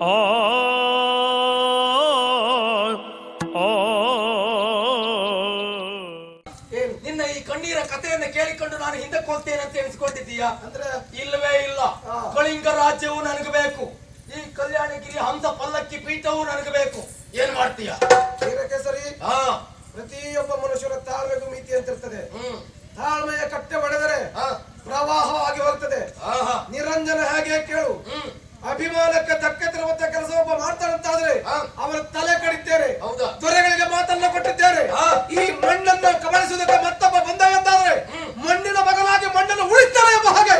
ಆ ಆ ಏನು ನಿನ್ನ ಈ ಕಣ್ಣೀರ ಕಥೆಯನ್ನು ಕೇಳಿಕೊಂಡು ನಾನು ಹಿಂದಕ್ಕೆ ಹೋಗ್ತೇನೆ ಅಂತ ಎಣಿಸ್ಕೊಂಡಿದ್ದೀಯಾ ಅಂದ್ರೆ? ಇಲ್ಲವೇ ಇಲ್ಲ. ಕಳಿಂಗ ರಾಜ್ಯವು ನನಗೆ ಬೇಕು. ಈ ಕಲ್ಯಾಣಗಿರಿ ಹಂಸ ಪಲ್ಲಕ್ಕಿ ಪೀಠವು ನನಗೆ ಬೇಕು. ಏನ್ ಮಾಡ್ತೀಯ? ಸರಿ ಹಾ ಪ್ರತಿಯೊಬ್ಬ ಮನುಷ್ಯರ ತಾಳ್ಮೆಗೂ ಮಿತಿ ಅಂತ ಇರ್ತದೆ ಹ್ಮ್. ತಾಳ್ಮೆಯ ಕಟ್ಟೆ ಒಡೆದರೆ ಹಾ ಪ್ರವಾಹವಾಗಿ ಹೋಗ್ತದೆ. ಆಹಾ. ನಿರಂಜನ ಹಾಗೆ ಕೇಳು. ಅಭಿಮಾನಕ್ಕೆ ಧಕ್ಕೆ ತರುವಂತ ಕೆಲಸ ಒಬ್ಬ ಮಾಡ್ತಾನಂತಾದ್ರೆ. ಅವರ ತಲೆ ಕಡಿತೇನೆ ಹೌದಾ? ದೊರೆಗಳಿಗೆ ಮಾತನ್ನ ಕೊಟ್ಟಿದ್ದೇನೆ. ಈ ಮಣ್ಣನ್ನು ಕಬಳಿಸುವುದಕ್ಕೆ ಮತ್ತೊಬ್ಬ ಬಂದ ಎಂದಾದ್ರೆ ಮಣ್ಣಿನ ಮಗನಾಗಿ ಮಣ್ಣನ್ನು ಉಳಿತಾರೆ ಎಂಬ ಹಾಗೆ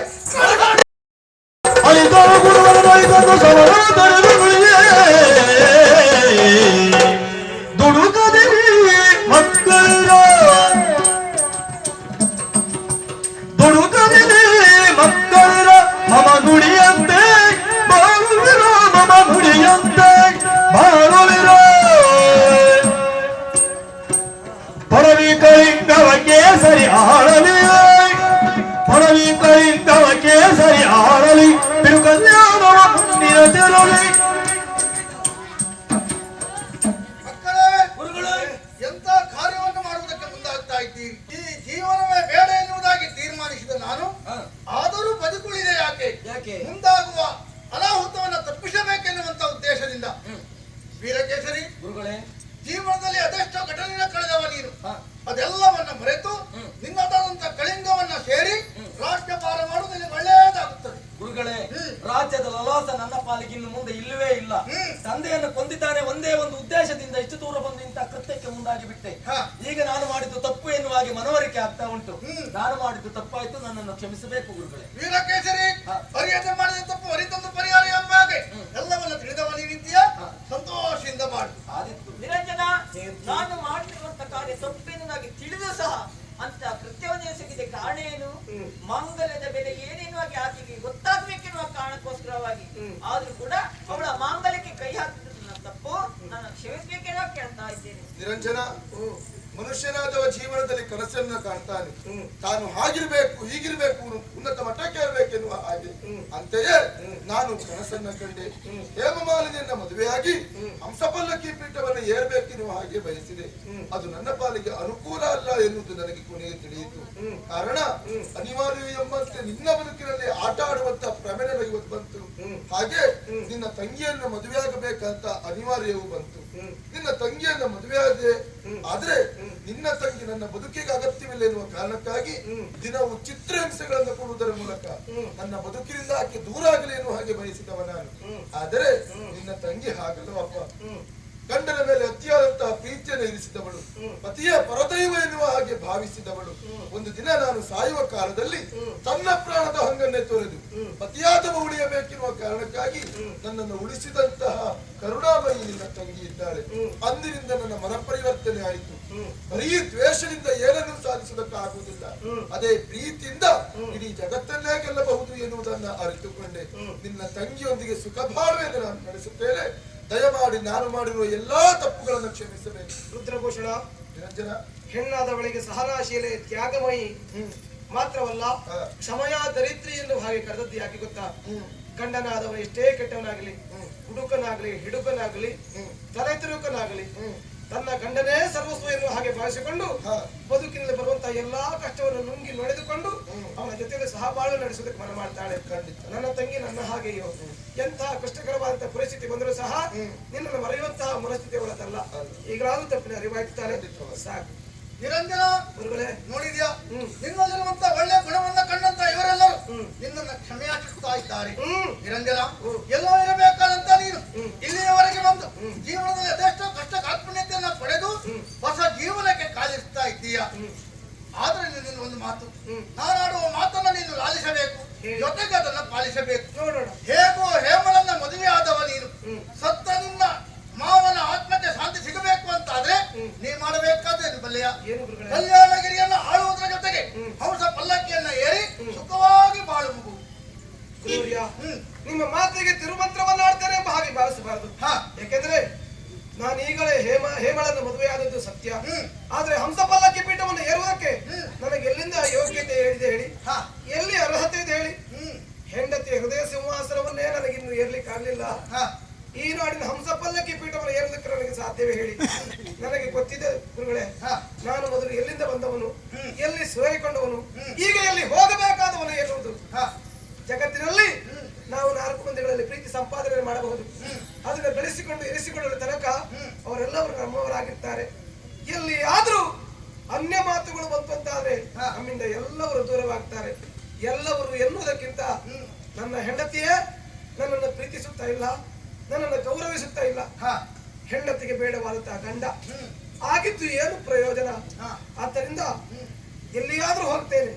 ಯಾಕೆ ಯಾಕೆ ಮುಂದಾಗುವ ಅನಾಹುತವನ್ನು ತಪ್ಪಿಸಬೇಕೆನ್ನುವಂತ ಉದ್ದೇಶದಿಂದ ವೀರಕೇಸರಿ ಗುರುಗಳೇ ಜೀವನದಲ್ಲಿ ಅದೆಷ್ಟೋ ಘಟನೆಯ ಕಳೆದವ ನೀನು ಹಾ. ಅದೆಲ್ಲವನ್ನ ಮರೆತು ಹ್ಮ್. ನಿನ್ನದಾದಂತ ಕಳಿಂಗವನ್ನ ಸೇರಿ ರಾಜ್ಯಭಾರ ಮಾಡುವುದು ನಿನಗೆ ಒಳ್ಳೆಯದಾಗುತ್ತದೆ ಗುರುಗಳೇ ಹ್ಮ್. ರಾಜ್ಯದ ಲಲಾಸ ನನ್ನ ಪಾಲಿಗೆ ಇನ್ನು ಮುಂದೆ ಇಲ್ಲವೇ ಇಲ್ಲ ಹ್ಮ್. ತಂದೆಯನ್ನು ಕೊಂದಿದ್ದಾನೆ ಒಂದೇ ಒಂದು ಉದ್ದೇಶದಿಂದ ಇಷ್ಟು ದೂರ ಬಂದು ಇಂಥ ಕೃತ್ಯಕ್ಕೆ ಮುಂದಾಗಿ ಬಿಟ್ಟೆ ಹಾ. ಈಗ ನಾನು ಮಾಡಿದ್ದು ತಪ್ಪು ಎನ್ನುವ ಹಾಗೆ ಮನವರಿಕೆ ಆಗ್ತಾ ಉಂಟು. ಹ್ಮ್. ನಾನು ಮಾಡಿದ್ದು ತಪ್ಪಾಯ್ತು ನನ್ನನ್ನು ಕ್ಷಮಿಸಬೇಕು ಗುರುಗಳೇ. ವೀರಕೇಶರಿ ಪರಿಹಾರ ಅರಿಯದೆ ಮಾಡಿದ ತಪ್ಪು ಅರಿತಂದು ಪರಿಹಾರ ಎಂಬ ಹಾಗೆ ಎಲ್ಲವನ್ನು ತಿಳಿದವ ರೀತಿಯ. ಸಂತೋಷದಿಂದ ಮಾಡು. ಆದಿತ್ತು. ನಿರಂಜನ ನಾನು ಮಾಡಿರುವಂತ ಕಾರ್ಯ ತಪ್ಪೆನ್ನುವುದಾಗಿ ತಿಳಿದು ಸಹ ಅಂತ ಕೃತ್ಯವನ್ನು ಸಿಗಿದೆ ಕಾರಣ ಏನು? ಮಾಂಗಲ್ಯದ ಬೆಲೆ ಏನೇನು ಆಗಿ ಆಕೆಗೆ ಗೊತ್ತಾಗ್ಬೇಕೆನ್ನುವ ಕಾರಣಕ್ಕೋಸ್ಕರವಾಗಿ. ಆದ್ರೂ ಕೂಡ ಅವಳ ಮಾಂಗಲ್ಯಕ್ಕೆ ಕೈ ಹಾಕಿದ್ರು ನನ್ನ ತಪ್ಪು. ನಾನು ಕ್ಷಮಿಸ್ಬೇಕೆನ್ನುವ ಕೇಳ್ತಾ ಇದ್ದೇನೆ. ನಿರಂಜನ ಮನುಷ್ಯನಾದವ ಜೀವನದಲ್ಲಿ ಕನಸನ್ನ ಕಾಣ್ತಾನೆ. ತಾನು ಹಾಗಿರ್ಬೇಕು ಹೀಗಿರ್ಬೇಕು ಉನ್ನತ ಮಟ್ಟಕ್ಕೆ ಇರಬೇಕೆನ್ನುವ ಹಾಗೆ. ಅಂತೆಯೇ ನಾನು ಕನಸನ್ನ ಕಂಡೆ. ಹೇಮಮಾಲಿನಿಯನ್ನ ಮದುವೆಯಾಗಿ ಹಂಸಪಲ್ಲಕ್ಕಿ ಪೀಠವನ್ನು ಏರ್ಬೇಕೆನ್ನುವ ಹಾಗೆ ಬಯಸಿದೆ. ಅದು ನನ್ನ ಪಾಲಿಗೆ ಅನುಕೂಲ ಅಲ್ಲ ಎನ್ನುವುದು ನನಗೆ ಕೊನೆಗೆ ತಿಳಿಯಿತು. ಕಾರಣ ಅನಿವಾರ್ಯ ಎಂಬಂತೆ ನಿನ್ನ ಬದುಕಿನಲ್ಲಿ ಆಟ ಆಡುವಂತ ನನಗೆ ಇವತ್ತು ಬಂತು. ಹಾಗೆ ನಿನ್ನ ತಂಗಿಯನ್ನ ಮದುವೆಯಾಗಬೇಕಂತ ಅನಿವಾರ್ಯವೂ ಬಂತು. ನಿನ್ನ ತಂಗಿಯನ್ನ ಮದುವೆಯಾದೆ ಆದ್ರೆ ನಿನ್ನ ತಂಗಿ ನನ್ನ ಬದುಕಿಗೆ ಅಗತ್ಯವಿಲ್ಲ ಎನ್ನುವ ಕಾರಣಕ್ಕಾಗಿ ದಿನವು ಚಿತ್ರಹಿಂಸೆಗಳನ್ನು ಕೊಡುವುದರ ಮೂಲಕ ನನ್ನ ಬದುಕಿನಿಂದ ಆಕೆ ದೂರ ಆಗಲಿ ಎನ್ನುವ ಹಾಗೆ ಬಯಸಿದವ ನಾನು. ಆದರೆ ನಿನ್ನ ತಂಗಿ ಹಾಗಲ್ಲವಪ್ಪ ಗಂಡನ ಮೇಲೆ ಅತಿಯಾದಂತಹ ಪ್ರೀತಿಯನ್ನು ಇರಿಸಿದವಳು. ಪತಿಯ ಪರದೈವ ಎನ್ನುವ ಹಾಗೆ ಭಾವಿಸಿದವಳು. ಒಂದು ದಿನ ನಾನು ಸಾಯುವ ಕಾಲದಲ್ಲಿ ತನ್ನ ಪ್ರಾಣದ ಹಂಗನ್ನೇ ತೊರೆದು ಪತಿಯಾದವ ಉಳಿಯಬೇಕಿರುವ ಕಾರಣಕ್ಕಾಗಿ ನನ್ನನ್ನು ಉಳಿಸಿದಂತಹ ಕರುಣಾಮಯಿ ನಿನ್ನ ತಂಗಿ ಇದ್ದಾಳೆ ಅಂದಿನಿಂದ ನನ್ನ ಮನ ಪರಿವರ್ತನೆ ಆಯಿತು. ಬರೀ ದ್ವೇಷದಿಂದ ಏನನ್ನು ಸಾಧಿಸುವುದಕ್ಕಾಗುವುದಿಲ್ಲ ಅದೇ ಪ್ರೀತಿಯಿಂದ ಇಡೀ ಜಗತ್ತನ್ನೇ ಗೆಲ್ಲಬಹುದು ಎನ್ನುವುದನ್ನು ಅರಿತುಕೊಂಡೆ. ನಿನ್ನ ತಂಗಿಯೊಂದಿಗೆ ಸುಖ ನಾನು ನಡೆಸುತ್ತೇನೆ. ದಯಮಾಡಿ ನಾನು ಮಾಡಿರುವ ಎಲ್ಲಾ ತಪ್ಪುಗಳನ್ನು ಕ್ಷಮಿಸಬೇಕು. ರುದ್ರಭೂಷಣ ನಿರಂಜನ. ಹೆಣ್ಣಾದವಳಿಗೆ ಸಹನಾಶೀಲೆ ತ್ಯಾಗಮಯಿ. ಮಾತ್ರವಲ್ಲ. ಕ್ಷಮಯ ದರಿದ್ರಿ ಎಂದು ಹಾಗೆ ಕರೆದದ್ದು ಯಾಕೆ ಗೊತ್ತಾ? ಗಂಡನಾದವ ಎಷ್ಟೇ ಕೆಟ್ಟವನಾಗಲಿ ಹುಡುಕನಾಗಲಿ ಹಿಡುಕನಾಗಲಿ ತಲೆ ತಿರುಕನಾಗಲಿ ತನ್ನ ಗಂಡನೇ ಸರ್ವಸ್ವ ಎನ್ನುವ ಹಾಗೆ ಭಾವಿಸಿಕೊಂಡು. ಬದುಕಿನಲ್ಲಿ ಬರುವಂತಹ ಎಲ್ಲಾ ಕಷ್ಟವನ್ನು ನುಂಗಿ ನಡೆದುಕೊಂಡು ಅವನ ಜೊತೆಗೆ ಸಹಬಾಳು ನಡೆಸೋದಕ್ಕೆ ಮನ ಮಾಡ್ತಾಳೆ. ನನ್ನ ತಂಗಿ ನನ್ನ ಹಾಗೆಯೋ. ಎಂತಹ ಕಷ್ಟಕರವಾದಂತಹ ಪರಿಸ್ಥಿತಿ ಬಂದರೂ ಸಹ ನಿನ್ನನ್ನು ಮರೆಯುವಂತಹ ಮನಸ್ಥಿತಿ ಅವಳದಲ್ಲ. ಈಗಲಾದ್ರೂ ತಪ್ಪಿನ ಅರಿವಾಯ್ತಾನೆ ಸಾಕು. ನಿರಂಜನ ಗುರುಗಳೇ. ನೋಡಿದ್ಯಾ. ನಿನ್ನಲ್ಲಿರುವಂತ ಒಳ್ಳೆ ಗುಣವನ್ನ ಕಂಡಂತ ಇವರೆಲ್ಲರೂ ನಿನ್ನನ್ನ ಕ್ಷಮೆಯಾಚಿಸ್ತಾ ಇದ್ದಾರೆ. ನಿರಂಜನ ಎಲ್ಲೋ ಇರಬೇಕಾದಂತ ನೀನು ಇಲ್ಲಿಯವರೆಗೆ ಬಂದು ಜೀವನದಲ್ಲಿ ಅದೆಷ್ಟೋ ಕಷ್ಟ ಕಾಲ್ಪನ್ಯತೆಯನ್ನ ಪಡೆದು ಹೊಸ ಜೀವನಕ್ಕೆ ಕಾಲಿರ್ತಾ ಇದ್ದೀಯ ಆದ್ರೆ ನಿನ್ನ ಒಂದು ಮಾತು ನಾನಾಡುವ ಮಾತನ್ನ ನೀನು ಲಾಲಿಸಬೇಕು ಜೊತೆಗೆ ಅದನ್ನು ಪಾಲಿಸಬೇಕು. ನೋಡೋಣ. ಹೇಗೋ ಹೇಮಳನ್ನ ಮದುವೆ ಆದವ ನೀನು. ಸತ್ತ ನಿನ್ನ ಮಾವನ ಆತ್ಮಕ್ಕೆ ಶಾಂತಿ ಸಿಗಬೇಕು ಅಂತಾದ್ರೆ ನೀ ಮಾಡಬೇಕಾದ್ರೆ ಬಲ್ಲೆಯ ಕಲ್ಯಾಣಗಿರಿಯನ್ನ ಆಳುವುದರ ಜೊತೆಗೆ ಹಂಸ ಪಲ್ಲಕ್ಕಿಯನ್ನ ಏರಿ ಸುಖವಾಗಿ ಬಾಳುವುದು ಮಗು. ನಿಮ್ಮ ಮಾತಿಗೆ ತಿರುಮಂತ್ರವನ್ನ ಆಡ್ತೇನೆ ಎಂಬ ಹಾಗೆ ಭಾವಿಸಬಾರದು. ಹಾ. ಯಾಕೆಂದ್ರೆ ನಾನು ಈಗಲೇ ಹೇಮ ಹೇಮಳನ್ನು ಮದುವೆಯಾದದ್ದು ಸತ್ಯ. ಆದ್ರೆ ಹಂಸಪಲ್ಲಕ್ಕಿ ಪೀಠವನ್ನು ಏರುವುದಕ್ಕೆ. ನನಗೆ ಎಲ್ಲಿಂದ ಯೋಗ್ಯತೆ ಹೇಳಿದೆ ಹೇಳಿ? ಹಾ. ಎಲ್ಲಿ ಅರ್ಹತೆ ಇದೆ ಹೇಳಿ? ಹೆಂಡತಿಯ ಹೃದಯ ಸಿಂಹಾಸನವನ್ನೇ ನನಗಿನ್ನು ಏರ್ಲಿಕ್ಕೆ ಆಗ್ಲಿಲ್ಲ. ಹಾ. ಈ ನಾಡಿನ ಹಂಸಪಲ್ಲಕ್ಕಿ ಪೀಠವನ್ನು ಏರ್ಲಿಕ್ಕೆ ನನಗೆ ಸಾಧ್ಯವೇ ಹೇಳಿ? ನನಗೆ ಗೊತ್ತಿದೆ ಗುರುಗಳೇ. ಹಾ. ನಾನು ಮೊದಲು ಎಲ್ಲಿಂದ ಬಂದವನು? ಎಲ್ಲಿ ಸೇರಿಕೊಂಡವನು ಈಗ ಎಲ್ಲಿ ಹೋಗಬೇಕಾದವನು ಎನ್ನುವುದು. ಹಾ. ಜಗತ್ತಿನಲ್ಲಿ ನಾವು ನಾಲ್ಕು ಮಂದಿಗಳಲ್ಲಿ ಪ್ರೀತಿ ಸಂಪಾದನೆ ಮಾಡಬಹುದು. ಅದನ್ನು ಎನಿಸಿಕೊಳ್ಳುವ ತನಕ ಅವರೆಲ್ಲವರು ನಮ್ಮವರಾಗಿರ್ತಾರೆ. ಎಲ್ಲಿ ಆದ್ರೂ ಅನ್ಯ ಮಾತುಗಳು ಬಂತು ನಮ್ಮಿಂದ ಎಲ್ಲವರು ದೂರವಾಗ್ತಾರೆ. ಎಲ್ಲವರು ಎನ್ನುವುದಕ್ಕಿಂತ ನನ್ನ ಹೆಂಡತಿಯೇ ನನ್ನನ್ನು ಪ್ರೀತಿಸುತ್ತಾ ಇಲ್ಲ ನನ್ನನ್ನು ಗೌರವಿಸುತ್ತಾ ಇಲ್ಲ. ಹಾ. ಹೆಂಡತಿಗೆ ಬೇಡವಾದಂತಹ ಗಂಡ. ಆಗಿದ್ದು ಏನು ಪ್ರಯೋಜನ. ಆದ್ದರಿಂದ ಎಲ್ಲಿಯಾದ್ರೂ ಹೋಗ್ತೇನೆ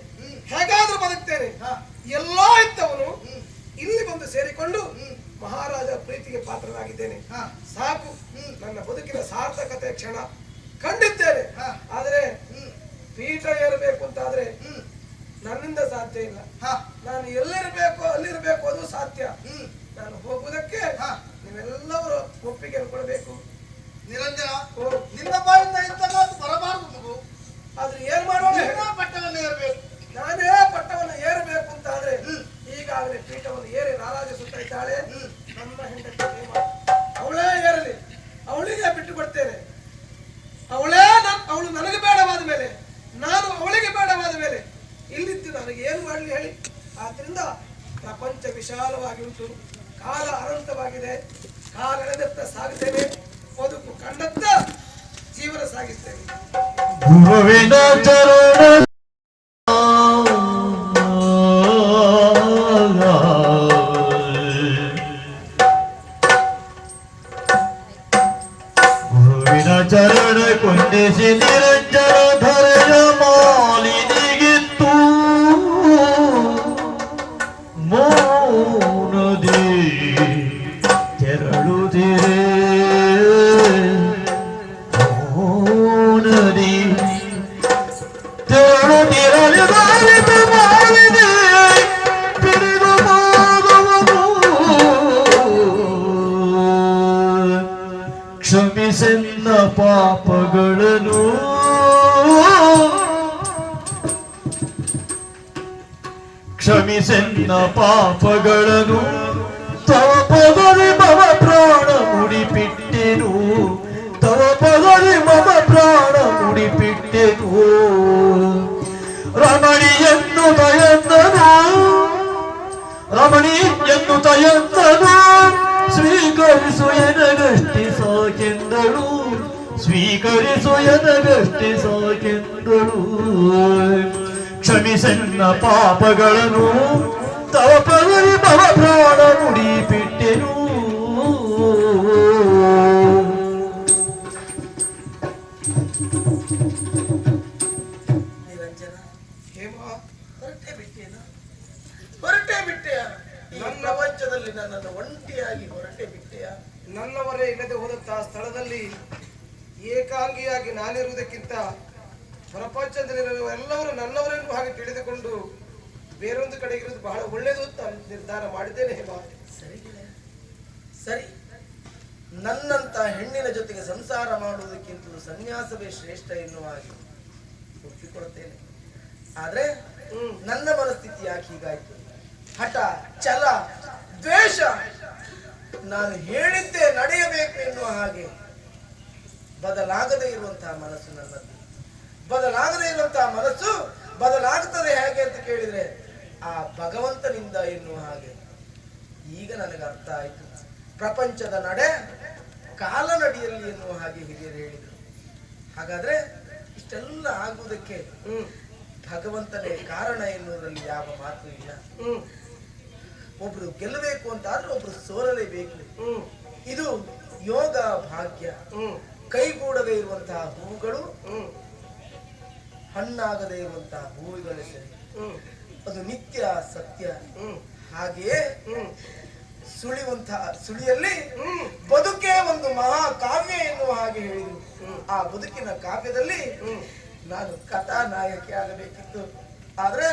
ಹೇಗಾದ್ರೂ ಬದುಕ್ತೇನೆ ಎಲ್ಲ ಎಲ್ಲೋ ಇದ್ದವನು ಇಲ್ಲಿ ಬಂದು ಸೇರಿಕೊಂಡು ಮಹಾರಾಜ ಪ್ರೀತಿಗೆ ಪಾತ್ರನಾಗಿದ್ದೇನೆ ಹಾ. ಸಾಕು ನನ್ನ ಬದುಕಿನ ಸಾರ್ಥಕತೆ ಕ್ಷಣ ಕಂಡಿದ್ದೇನೆ. ಆದರೆ. ಪೀಠ ಏರಬೇಕು ಅಂತಾದ್ರೆ. ನನ್ನಿಂದ ಸಾಧ್ಯ ಇಲ್ಲ ಹಾ. ನಾನು ಎಲ್ಲಿರ್ಬೇಕು ಅಲ್ಲಿರ್ಬೇಕು ಅದು ಸಾಧ್ಯ. ನಾನು ಹೋಗುವುದಕ್ಕೆ ನೀವೆಲ್ಲರೂ ನೀವೆಲ್ಲವರು ಒಪ್ಪಿಗೆ ಕೊಡಬೇಕು ನಿರಂಜನ ನಿನ್ನ ಬಾಯಿಂದ ಇಂಥ ಮಾತು ಬರಬಾರದು ಮಗು ಆದ್ರೆ ಏನ್ ಮಾಡೋಣ ನಿನ್ನ ಪಟ್ಟವನ್ನು ಏರಬೇಕು ನಾನೇ ಪಟ್ಟವನ್ನು ಏರಬೇಕು ಅಂತ ಆದ್ರೆ ಈಗಾಗಲೇ ಪೀಠವನ್ನು ಏರಿ ರಾರಾಜಿಸುತ್ತಾ ಇದ್ದಾಳೆ ನನ್ನ ಹೆಂಡತಿ ಪ್ರೇಮ. ಅವಳೇ ಏರಲಿ ಅವಳಿಗೆ ಬಿಟ್ಟು ಕೊಡ್ತೇನೆ ಅವಳೇ ನನ್- ಅವಳು ನನಗೆ ಬೇಡವಾದ ಮೇಲೆ ನಾನು ಅವಳಿಗೆ ಬೇಡವಾದ ಮೇಲೆ ಇಲ್ಲಿದ್ದು ನನಗೆ ಏನು ಮಾಡಲಿ ಹೇಳಿ ಆದ್ರಿಂದ ಪ್ರಪಂಚ ವಿಶಾಲವಾಗಿ ಉಂಟು ಕಾಲ ಅನಂತವಾಗಿದೆ ಕಾಲೆಳೆದತ್ತ ಸಾಗುತ್ತೇನೆ ಬದುಕು ಕಂಡತ್ತ ಜೀವನ ಸಾಗಿಸ್ತೇನೆ ಗುರುವಿನ ಚರಣ ಎನಗಷ್ಟಿ ಸಾಕೆಂದಳು ಕ್ಷಮಿಸನ್ನ ಪಾಪಗಳನ್ನು ಒಳ್ಳೆಯದು ಅಂತ ನಿರ್ಧಾರ ಮಾಡಿದ್ದೇನೆ ಸರಿ. ಸರಿ. ನನ್ನಂತ ಹೆಣ್ಣಿನ ಜೊತೆಗೆ ಸಂಸಾರ ಮಾಡುವುದಕ್ಕಿಂತ ಸನ್ಯಾಸವೇ ಶ್ರೇಷ್ಠ ಎನ್ನುವ ಹಾಗೆ ಒಪ್ಪಿಕೊಳ್ತೇನೆ ಆದ್ರೆ. ನನ್ನ ಮನಸ್ಥಿತಿ ಯಾಕೆ ಹೀಗಾಯ್ತು? ಹಠ ಛಲ ದ್ವೇಷ ನಾನು ಹೇಳಿದ್ದೇ ನಡೆಯಬೇಕು ಎನ್ನುವ ಹಾಗೆ ಬದಲಾಗದೇ ಇರುವಂತಹ ಮನಸ್ಸು ನನ್ನದು ಬದಲಾಗದೇ ಇರುವಂತಹ ಮನಸ್ಸು ಬದಲಾಗುತ್ತದೆ ಹೇಗೆ ಅಂತ ಕೇಳಿದ್ರೆ ಆ ಭಗವಂತನಿಂದ ಎನ್ನುವ ಹಾಗೆ. ಈಗ ನನಗೆ ಅರ್ಥ ಆಯಿತು. ಪ್ರಪಂಚದ ನಡೆ ಕಾಲನಡಿಯಲ್ಲಿ ಎನ್ನುವ ಹಾಗೆ ಹಿರಿಯರು ಹೇಳಿದರು. ಹಾಗಾದ್ರೆ ಇಷ್ಟೆಲ್ಲ ಆಗುವುದಕ್ಕೆ ಹ್ಮ್. ಭಗವಂತನೇ ಕಾರಣ ಎನ್ನುವುದರಲ್ಲಿ ಯಾವ ಮಾತು ಇಲ್ಲ. ಹ್ಮ್. ಒಬ್ರು ಗೆಲ್ಲಬೇಕು ಅಂತ ಆದ್ರೆ ಒಬ್ರು ಸೋಲಲೇಬೇಕು. ಹ್ಮ್. ಇದು ಯೋಗ ಭಾಗ್ಯ. ಹ್ಮ್. ಕೈಗೂಡದೇ ಇರುವಂತಹ ಹೂಗಳು ಹ್ಮ್. ಹಣ್ಣಾಗದೇ ಇರುವಂತಹ ಹೂವುಗಳು ಸರಿ ಹ್ಮ್. ಅದು ನಿತ್ಯ ಸತ್ಯ. ಹಾಗೆಯೇ ಹ್ಮ್. ಸುಳಿಯುವಂತಹ ಸುಳಿಯಲ್ಲಿ ಬದುಕೇ ಒಂದು ಮಹಾಕಾವ್ಯ ಎನ್ನುವ ಹಾಗೆ ಹೇಳಿದರು. ಆ ಬದುಕಿನ ಕಾವ್ಯದಲ್ಲಿ ನಾನು ಕಥಾನಾಯಕಿ ಆಗಬೇಕಿತ್ತು. ಆದ್ರೆ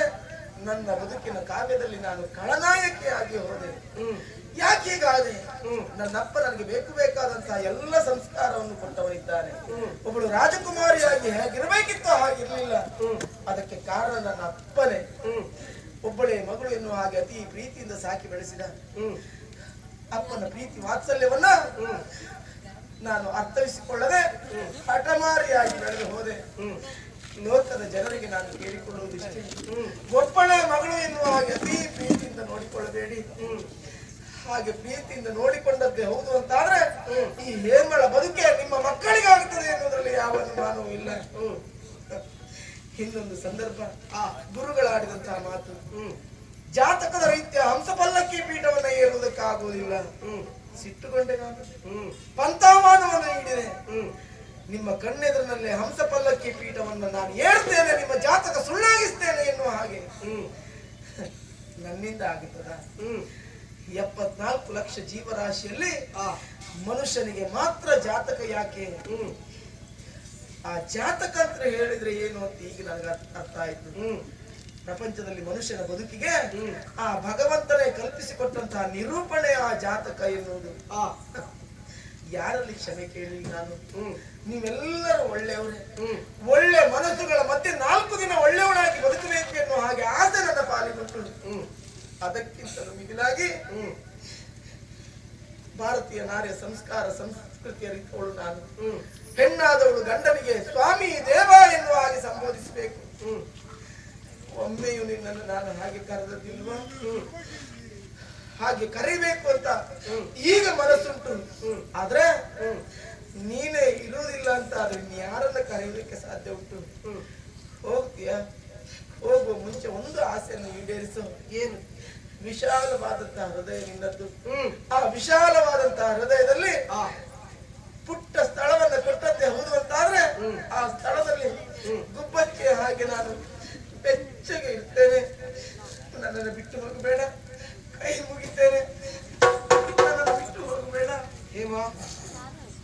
ನನ್ನ ಬದುಕಿನ ಕಾವ್ಯದಲ್ಲಿ ನಾನು ಖಳನಾಯಕಿಯಾಗಿ ಹೋದೆ. ಹ್ಮ್. ಯಾಕೆ ಹೀಗಾದೆ. ನನ್ನಪ್ಪ ನನಗೆ ಬೇಕು ಬೇಕಾದಂತಹ ಎಲ್ಲ ಸಂಸ್ಕಾರವನ್ನು ಕೊಟ್ಟವರಿದ್ದಾರೆ. ಒಬ್ಬಳು ರಾಜಕುಮಾರಿಯಾಗಿ ಹೇಗಿರಬೇಕಿತ್ತು ಹಾಗಿರ್ಲಿಲ್ಲ. ಅದಕ್ಕೆ ಕಾರಣ ನನ್ನ ಅಪ್ಪನೇ ಒಬ್ಬಳೇ ಮಗಳು ಎನ್ನುವ ಹಾಗೆ ಅತಿ ಪ್ರೀತಿಯಿಂದ ಸಾಕಿ ಬೆಳೆಸಿದ ಅಪ್ಪನ ಪ್ರೀತಿ ವಾತ್ಸಲ್ಯವನ್ನ ನಾನು ಅರ್ಥವಿಸಿಕೊಳ್ಳದೆ ಹಠಮಾರಿಯಾಗಿ ಬೆಳೆದು ಹೋದೆ. ಲೋಕದ ಜನರಿಗೆ ನಾನು ಕೇಳಿಕೊಳ್ಳುವುದಿಷ್ಟೇ ಒಬ್ಬಳೆ ಮಗಳು ಎನ್ನುವ ಹಾಗೆ ಅತಿ ಪ್ರೀತಿಯಿಂದ ನೋಡಿಕೊಳ್ಳಬೇಡಿ. ಹಾಗೆ ಪ್ರೀತಿಯಿಂದ ನೋಡಿಕೊಂಡದ್ದೇ ಹೌದು ಅಂತಾದ್ರೆ ಈ ಹೇಮಳ ಬದುಕೆ ನಿಮ್ಮ ಮಕ್ಕಳಿಗಾಗುತ್ತದೆ ಎನ್ನುವುದರಲ್ಲಿ ಯಾವ ಅನುಮಾನವೂ ಇಲ್ಲ. ಇನ್ನೊಂದು ಸಂದರ್ಭ. ಆ ಗುರುಗಳಾಡಿದಂತಹ ಮಾತು. ಜಾತಕದ ರೈತ್ಯ ಹಂಸ ಪಲ್ಲಕ್ಕಿ ಪೀಠವನ್ನ ಏರುವುದಕ್ಕಾಗುವುದಿಲ್ಲ. ಸಿಟ್ಟುಕೊಂಡೆ ನಾನು. ಪಂಥಾವಾದವನ್ನು ನೀಡಿದೆ ನಿಮ್ಮ ಕಣ್ಣೆದುರಿನಲ್ಲಿ ಹಂಸಪಲ್ಲಕ್ಕಿ ಪೀಠವನ್ನ ನಾನು ಏರ್ತೇನೆ ನಿಮ್ಮ ಜಾತಕ ಸುಳ್ಳಾಗಿಸ್ತೇನೆ ಎನ್ನುವ ಹಾಗೆ. ನನ್ನಿಂದ ಆಗುತ್ತದ. ಎಪ್ಪತ್ನಾಲ್ಕು ಲಕ್ಷ ಜೀವರಾಶಿಯಲ್ಲಿ ಆ ಮನುಷ್ಯನಿಗೆ ಮಾತ್ರ ಜಾತಕ ಯಾಕೆ? ಆ ಜಾತಕ ಅಂತ ಹೇಳಿದ್ರೆ ಏನು ಅಂತ ಈಗ ನನಗೆ ಅರ್ಥ- ಆಯ್ತು. ಪ್ರಪಂಚದಲ್ಲಿ ಮನುಷ್ಯನ ಬದುಕಿಗೆ ಆ ಭಗವಂತನೇ ಕಲ್ಪಿಸಿಕೊಟ್ಟಂತಹ ನಿರೂಪಣೆ ಆ ಜಾತಕ ಎನ್ನುವುದು. ಆ. ಯಾರಲ್ಲಿ ಕ್ಷಮೆ ಕೇಳಿ ನಾನು? ನೀವೆಲ್ಲರೂ ಒಳ್ಳೆಯವರೇ. ಒಳ್ಳೆ ಮನಸ್ಸುಗಳ ಮತ್ತೆ ನಾಲ್ಕು ದಿನ ಒಳ್ಳೆಯವಳಾಗಿ ಬದುಕಬೇಕು ಎನ್ನುವ ಹಾಗೆ ಆಸೆ ನನ್ನ ಪಾಲಿಗುಂಟು ಅದಕ್ಕಿಂತಲೂ ಮಿಗಿಲಾಗಿ ಭಾರತೀಯ ನಾರ್ಯ ಸಂಸ್ಕಾರ, ಸಂಸ್ಕೃತಿಯ ರೀತಿಯವಳು ನಾನು ಹೆಣ್ಣಾದವಳು ಗಂಡನಿಗೆ ಸ್ವಾಮಿ ದೇವ ಎನ್ನುವ ಹಾಗೆ ಸಂಬೋಧಿಸಬೇಕು. ಒಮ್ಮೆಯೂ ನಿನ್ನನ್ನು ನಾನು ಹಾಗೆ ಕರೆದಿಲ್ವ ಹಾಗೆ ಕರಿಬೇಕು ಅಂತ ಈಗ ಮನಸ್ಸುಂಟು. ಆದ್ರೆ ನೀನೇ ಇರುವುದಿಲ್ಲ ಅಂತ ಆದ್ರೆ ಇನ್ನು ಯಾರನ್ನ ಕರೆಯೋದಕ್ಕೆ ಸಾಧ್ಯ ಉಂಟು? ಹೋಗ್ತೀಯ? ಹೋಗುವ ಮುಂಚೆ ಒಂದು ಆಸೆಯನ್ನು ಈಡೇರಿಸು. ಏನು? ವಿಶಾಲವಾದಂತಹ ಹೃದಯ ನಿನ್ನದ್ದು ಆ ವಿಶಾಲವಾದಂತಹ ಹೃದಯದಲ್ಲಿ ಪುಟ್ಟ ಸ್ಥಳವನ್ನ ಕೊಟ್ಟಂತೆ ಹೌದು ಆ ಸ್ಥಳದಲ್ಲಿ ಗುಬ್ಬಚ್ಚಿ ಹಾಗೆ ನಾನು ಬೆಚ್ಚಗೆ ಇರ್ತೇನೆ. ನನ್ನನ್ನು ಬಿಟ್ಟು ಹೋಗಬೇಡ. ಕೈ ಮುಗಿತೇನೆ. ನನ್ನನ್ನು ಬಿಟ್ಟು ಹೋಗಬೇಡ. ಹೇಮ,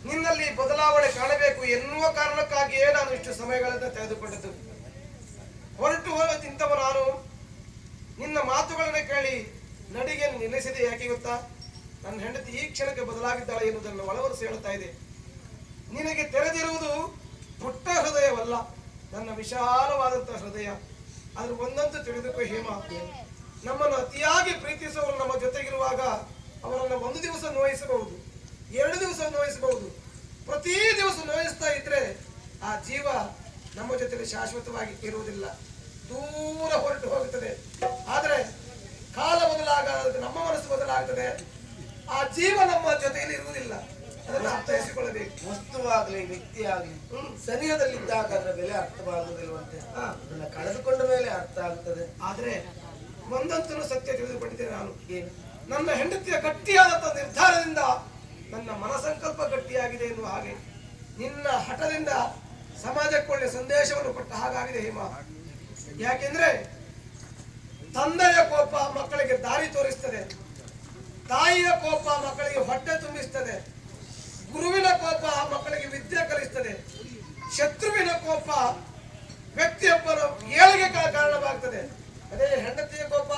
ನಿನ್ನಲ್ಲಿ ಬದಲಾವಣೆ ಕಾಣಬೇಕು ಎನ್ನುವ ಕಾರಣಕ್ಕಾಗಿಯೇ ನಾನು ಇಷ್ಟು ಸಮಯಗಳನ್ನು ತೆಗೆದುಕೊಂಡದ್ದು. ಹೊರಟು ಹೋಗ ತಿಂತವ ನಾನು ನಿನ್ನ ಮಾತುಗಳನ್ನು ಕೇಳಿ ನಡಿಗೆ ನಿಲ್ಲಿಸಿದೆ ಯಾಕೆ ಗೊತ್ತಾ? ನನ್ನ ಹೆಂಡತಿ ಈ ಕ್ಷಣಕ್ಕೆ ಬದಲಾಗಿದ್ದಾಳೆ ಎನ್ನುವುದನ್ನು ಒಳವರಿಸಿ ಹೇಳ್ತಾ ಇದೆ. ನಿನಗೆ ತೆರೆದಿರುವುದು ಪುಟ್ಟ ಹೃದಯವಲ್ಲ, ನನ್ನ ವಿಶಾಲವಾದಂತಹ ಹೃದಯ. ಅದ್ರ ಒಂದಂತೂ ತಿಳಿದಕ್ಕೂ ಹೇಮ. ನಮ್ಮನ್ನು ಅತಿಯಾಗಿ ಪ್ರೀತಿಸುವವರು ನಮ್ಮ ಜೊತೆಗಿರುವಾಗ ಅವರನ್ನು ಒಂದು ದಿವಸ ನೋಯಿಸಬಹುದು, ಎರಡು ದಿವಸ ನೋಯಿಸಬಹುದು. ಪ್ರತಿ ದಿವಸ ನೋಯಿಸ್ತಾ ಇದ್ರೆ ಆ ಜೀವ ನಮ್ಮ ಜೊತೆಗೆ ಶಾಶ್ವತವಾಗಿ ಇರುವುದಿಲ್ಲ. ದೂರ ಹೊರಟು ಹೋಗುತ್ತದೆ ಆದ್ರೆ ಕಾಲ ಬದಲಾಗದೆ ನಮ್ಮ ಮನಸ್ಸು ಬದಲಾಗುತ್ತದೆ ಆ ಜೀವ ನಮ್ಮ ಜೊತೆಯಲ್ಲಿ ಇರುವುದಿಲ್ಲ ಅದನ್ನು ಅರ್ಥೈಸಿಕೊಳ್ಳಬೇಕು ವಸ್ತುವಾಗ್ಲಿ ವ್ಯಕ್ತಿ ಆಗ್ಲಿ ಸನಿಹದಲ್ಲಿದ್ದಾಗ ಅದರ ಬೆಲೆ ಅರ್ಥವಾಗುವುದಿಲ್ವಂತೆ ಅದನ್ನ ಕಳೆದುಕೊಂಡ ಮೇಲೆ ಅರ್ಥ ಆಗ್ತದೆ. ಆದ್ರೆ ಒಂದಂತೂ ಸತ್ಯ ತಿಳಿದುಕೊಂಡಿದ್ದೇನೆ ನಾನು. ಏನು? ನನ್ನ ಹೆಂಡತಿಯ ಗಟ್ಟಿಯಾದಂತ ನಿರ್ಧಾರದಿಂದ ನನ್ನ ಮನಸಂಕಲ್ಪ ಗಟ್ಟಿಯಾಗಿದೆ ಎನ್ನುವ ಹಾಗೆ ನಿನ್ನ ಹಠದಿಂದ ಸಮಾಜಕ್ಕೆ ಒಳ್ಳೆ ಸಂದೇಶವನ್ನು ಕೊಟ್ಟ ಹಾಗಾಗಿದೆ ಹೇಮ. ಯಾಕೆಂದ್ರೆ ತಂದೆಯ ಕೋಪ ಮಕ್ಕಳಿಗೆ ದಾರಿ ತೋರಿಸ್ತದೆ, ತಾಯಿಯ ಕೋಪ ಮಕ್ಕಳಿಗೆ ಹೊಟ್ಟೆ ತುಂಬಿಸ್ತದೆ ಗುರುವಿನ ಕೋಪ ಮಕ್ಕಳಿಗೆ ವಿದ್ಯೆ ಕಲಿಸ್ತದೆ. ಶತ್ರುವಿನ ಕೋಪ ವ್ಯಕ್ತಿಯೊಬ್ಬರು ಏಳಿಗೆ ಕಾರಣವಾಗ್ತದೆ. ಅದೇ ಹೆಂಡತಿಯ ಕೋಪ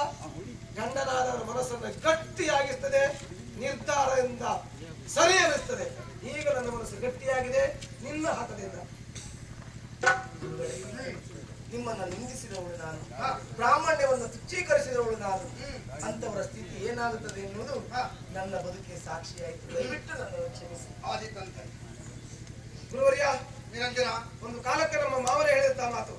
ಗಂಡನಾದ ಮನಸ್ಸನ್ನು ಗಟ್ಟಿಯಾಗಿಸ್ತದೆ, ನಿರ್ಧಾರದಿಂದ ಸರಿ ಅನಿಸ್ತದೆ ಈಗ ನನ್ನ ಮನಸ್ಸು ಗಟ್ಟಿಯಾಗಿದೆ, ನಿನ್ನ ಹಠದಿಂದ. ನಿಮ್ಮನ್ನ ನಿಂದಿಸಿದವಳು ನಾನು. ಬ್ರಾಹ್ಮಣ್ಯವನ್ನು ತುಚ್ಛೀಕರಿಸಿದವಳು ನಾನು. ಅಂತವರ ಸ್ಥಿತಿ ಏನಾಗುತ್ತದೆ ಎನ್ನುವುದು ನನ್ನ ಬದುಕಿಗೆ ಸಾಕ್ಷಿಯಾಯಿತು. ದಯವಿಟ್ಟು ನನ್ನನ್ನು ಕ್ಷಮಿಸಿ. ಗುರುವರ್ಯ ನಿರಂಜನ. ಒಂದು ಕಾಲಕ್ಕೆ ನಮ್ಮ ಮಾವರೇ ಹೇಳಿದಂತಹ ಮಾತು.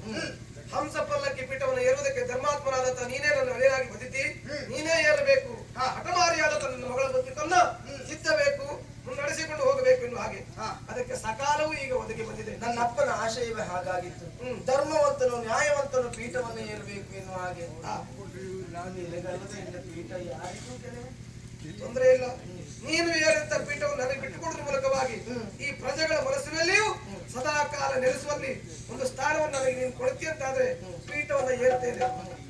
ಹಂಸ ಪಲ್ಲಕ್ಕಿ ಪೀಠವನ್ನು ಏರುವುದಕ್ಕೆ ಧರ್ಮಾತ್ಮನಾದಂತ ನೀನೇ ನನ್ನ ಒಲೆಯಾಗಿ ಬಂದಿದ್ದಿ ನೀನೇ ಏರಬೇಕು. ಹಠಮಾರಿಯಾದ ನನ್ನ ಮಗಳ ಬದುಕನ್ನ ತಿದ್ದಬೇಕು ಮುನ್ನಡೆಸಿಕೊಂಡು ಹೋಗಬೇಕು ಎನ್ನುವ ಹಾಗೆ. ಅದಕ್ಕೆ ಸಕಾಲವೂ ಈಗ ಒದಗಿ ಬಂದಿದೆ. ನನ್ನ ಅಪ್ಪನ ಆಶಯವೇ ಹಾಗಾಗಿತ್ತು. ಧರ್ಮವಂತನು ನ್ಯಾಯವಂತನು ಪೀಠವನ್ನು ಏರಬೇಕು ಎನ್ನುವ ಹಾಗೆ. ಪೀಠ ಯಾರಿಗೂ ಕೆಲವು ತೊಂದರೆ ಇಲ್ಲ. ನೀನು ಏರಂತ ಪೀಠವನ್ನು ನನಗೆ ಬಿಟ್ಟುಕೊಡುವ ಮೂಲಕವಾಗಿ ಈ ಪ್ರಜೆಗಳ ಮನಸ್ಸಿನಲ್ಲಿಯೂ ಸದಾ ಕಾಲ ನೆಲೆಸುವಲ್ಲಿ ಒಂದು ಸ್ಥಾನವನ್ನು ನನಗೆ ನೀನು ಕೊಡ್ತೀಯಂತಾದ್ರೆ ಪೀಠವನ್ನು ಏರ್ತೇನೆ.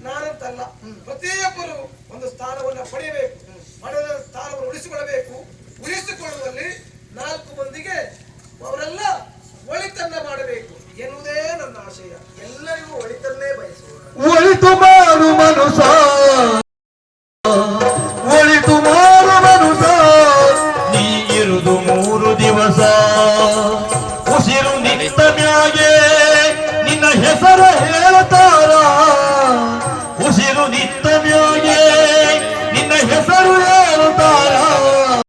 ನಾನಂತಲ್ಲ. ಪ್ರತಿಯೊಬ್ಬರು ಒಂದು ಸ್ಥಾನವನ್ನು ಪಡೆಯಬೇಕು. ಪಡೆದ ಸ್ಥಾನವನ್ನು ಉಳಿಸಿಕೊಳ್ಳಬೇಕು. ಉಳಿಸಿಕೊಳ್ಳುವಲ್ಲಿ ನಾಲ್ಕು ಮಂದಿಗೆ